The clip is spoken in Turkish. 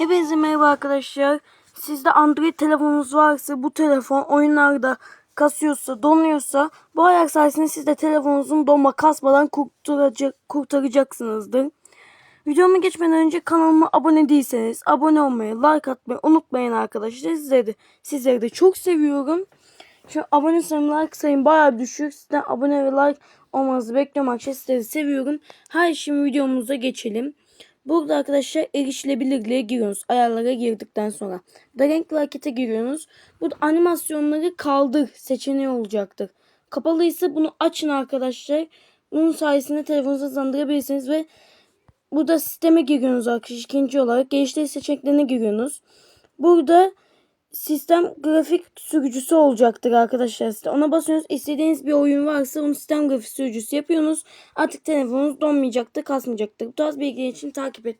Hepinize merhaba arkadaşlar. Sizde Android telefonunuz varsa bu telefon oyunlarda kasıyorsa, donuyorsa bu ayak sayesinde siz de telefonunuzun donma kasmadan kurtaracak, kurtaracaksınızdır. Videoma geçmeden önce kanalıma abone değilseniz abone olmayı, like atmayı unutmayın arkadaşlar. Sizleri de, sizleri de çok seviyorum. Şu abone sayım, like sayım bayağı düşük. Sizden abone ve like olmanızı bekliyorum arkadaşlar. Sizleri seviyorum. Haydi şimdi videomuza geçelim. Burada arkadaşlar erişilebilirliğe giriyorsunuz. Ayarlara girdikten sonra. Da renkli harekete giriyorsunuz. Burada animasyonları kaldır seçeneği olacaktır. Kapalıysa bunu açın arkadaşlar. Bunun sayesinde telefonunuzu hızlandırabilirsiniz ve burada sisteme giriyorsunuz arkadaşlar. İkinci olarak geliştirici seçeneklerine giriyorsunuz. Burada sistem grafik sürücüsü olacaktır arkadaşlar. Size ona basıyorsunuz. İstediğiniz bir oyun varsa onu sistem grafik sürücüsü yapıyorsunuz. Artık telefonunuz donmayacaktır, kasmayacaktır. Bu tarz bilgiler için takip et,